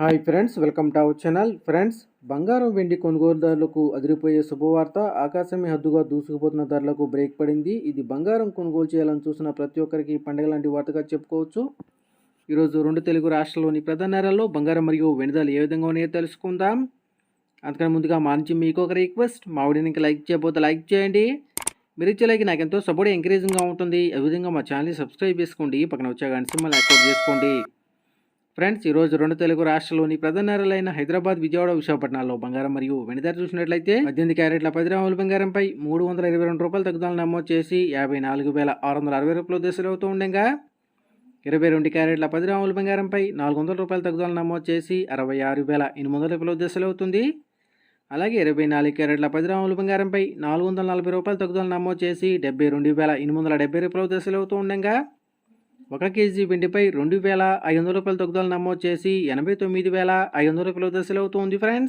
Hi friends welcome to our channel friends బంగారం వెండి కొనుగోలుదారులకు అదిరిపోయే శుభవార్త. ఆకాశమే హద్దుగా దూసుకుపోతున్న ధరలకు బ్రేక్ పడింది. ఇది బంగారం కొనుగోలు చేయాలని చూసిన ప్రతి ఒక్కరికి పండుగ లాంటి వార్తగా చెప్పుకోవచ్చు. ఈరోజు రెండు తెలుగు రాష్ట్రాల్లోని ప్రధాన నగరాల్లో బంగారం మరియు వెండి ఏ విధంగా ఉన్నాయో తెలుసుకుందాం. అందుకని ముందుగా మా నుంచి మీకు ఒక రిక్వెస్ట్. మా వీడియోని లైక్ చేయబోతే లైక్ చేయండి. మీరు ఇచ్చే లైక్ నాకు ఎంతో సపోర్ట్ ఎంకరేజింగ్గా ఉంటుంది. ఈ విధంగా మా ఛానల్ని సబ్స్క్రైబ్ చేసుకోండి. పక్కన వచ్చే గంట సింబల్ యాక్టివేట్ చేసుకోండి. ఫ్రెండ్స్ ఈరోజు రెండు తెలుగు రాష్ట్రాల్లోని ప్రధాన నగరాలైన హైదరాబాద్ విజయవాడ విశాఖపట్నాల్లో బంగారం మరియు వెండి చూసినట్లయితే పద్దెనిమిది క్యారెట్ల పది గ్రాముల బంగారంపై మూడు వందల ఇరవై రెండు రూపాయల తగ్గుదల నమోదు చేసి యాభై నాలుగు వేల ఆరు వందల అరవై రూపాయలు దశలవుతూ అవుతూ ఉండగా ఇరవై రెండు క్యారెట్ల పది గ్రాముల బంగారంపై నాలుగు వందల రూపాయల తగ్గుదల నమోదు చేసి అరవై ఆరు వేల ఎనిమిది వందల రూపాయలు దశలు అవుతుంది అలాగే ఇరవై నాలుగు క్యారెట్ల పది గ్రాముల బంగారంపై నాలుగు వందల నలభై రూపాయల తగ్గుదల నమోదు చేసి డెబ్బై రెండు వేల ఎనిమిది వందల డెబ్బై రూపాయల దశలవుతూ అవుతూ ఉండగా ఒక కేజీ వెండిపై రెండు వేల ఐదు వందల రూపాయల తగ్గుదల నమోదు చేసి ఎనభై తొమ్మిది వేల ఐదు వందల రూపాయల దశలు ఫ్రెండ్స్